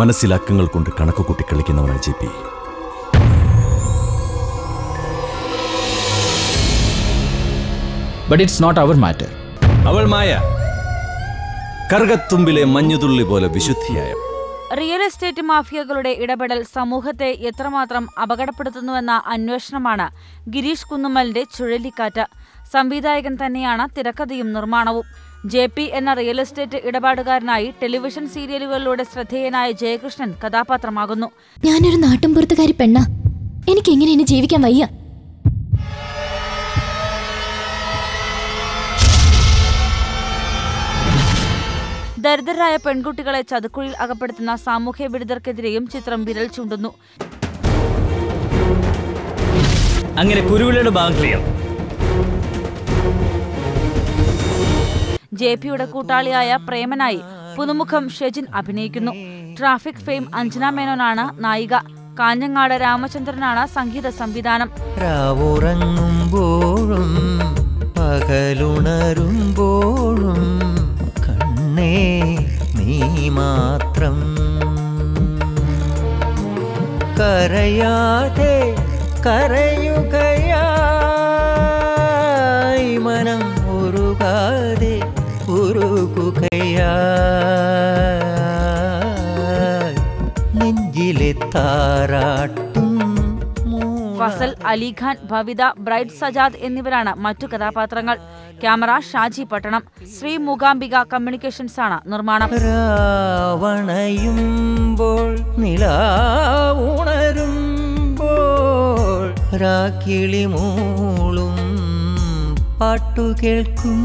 മനസ്സിൽ അക്കങ്ങൾ കൊണ്ട് കണക്ക് കൂട്ടി കളിക്കുന്നവനാണ് J P. But it's not our matter അവൾ മായ കറുകത്തുമ്പിലെ മഞ്ഞുതുള്ളി പോലെ വിശുദ്ധിയായ റിയൽ എസ്റ്റേറ്റ് മാഫിയകളുടെ ഇടപെടൽ സമൂഹത്തെ എത്രമാത്രം അപകടപ്പെടുത്തുന്നുവെന്ന അന്വേഷണമാണ് ഗിരീഷ് കുന്നുമ്മലിന്റെ ചുഴലിക്കാറ്റ്. സംവിധായകൻ തന്നെയാണ് തിരക്കഥയും നിർമ്മാണവും. ജെ പി എന്ന റിയൽ എസ്റ്റേറ്റ് ഇടപാടുകാരനായി ടെലിവിഷൻ സീരിയലുകളിലൂടെ ശ്രദ്ധേയനായ ജയകൃഷ്ണൻ കഥാപാത്രമാകുന്നു. ഞാനൊരു നാട്ടിൻപുറത്തുകാരി പെണ്ണ. എനിക്ക് എങ്ങനെ ഇനി ജീവിക്കാൻ വയ്യ? ദരിദ്രരായ പെൺകുട്ടികളെ ചതുക്കുഴിയിൽ അകപ്പെടുത്തുന്ന സാമൂഹ്യ വിരുദ്ധർക്കെതിരെയും ചിത്രം വിരൽ ചൂണ്ടുന്നു. അങ്ങനെ കുരുവിളയുടെ ഭാഗം ക്ലിയർ ജെ പിയുടെ കൂട്ടാളിയായ പ്രേമനായി പുതുമുഖം ഷെജിൻ അഭിനയിക്കുന്നു. ട്രാഫിക് ഫെയിം അഞ്ജന മേനോനാണ് നായിക. കാഞ്ഞങ്ങാട് രാമചന്ദ്രനാണ് സംഗീത സംവിധാനം. കണ്ണേ നീ മാത്രം. കരയാതെ കരയുകയായി മനം ഉരുകാതെ നെഞ്ചിലെ താരാട്ടും ഫസൽ അലിഖാൻ ഭവിത ബ്രൈറ്റ് സജാദ് എന്നിവരാണ് മറ്റു കഥാപാത്രങ്ങൾ. ക്യാമറ ഷാജി പട്ടണം. ശ്രീ മൂകാംബിക കമ്മ്യൂണിക്കേഷൻസ് ആണ് നിർമ്മാണം. രാവണയുമ്പോൾ നിലാവുണരുമ്പോൾ രാക്കിളി മൂളും പാട്ടു കേൾക്കും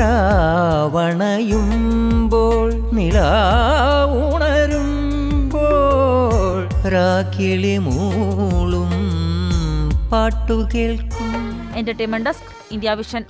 രാവണയുമ്പോൾ നിലാവുണരുമ്പോൾ രാക്കിളി മൂളും പാട്ടു കേൾക്കും എന്റർടൈൻമെന്റ് ഡെസ്ക് ഇന്ത്യ വിഷൻ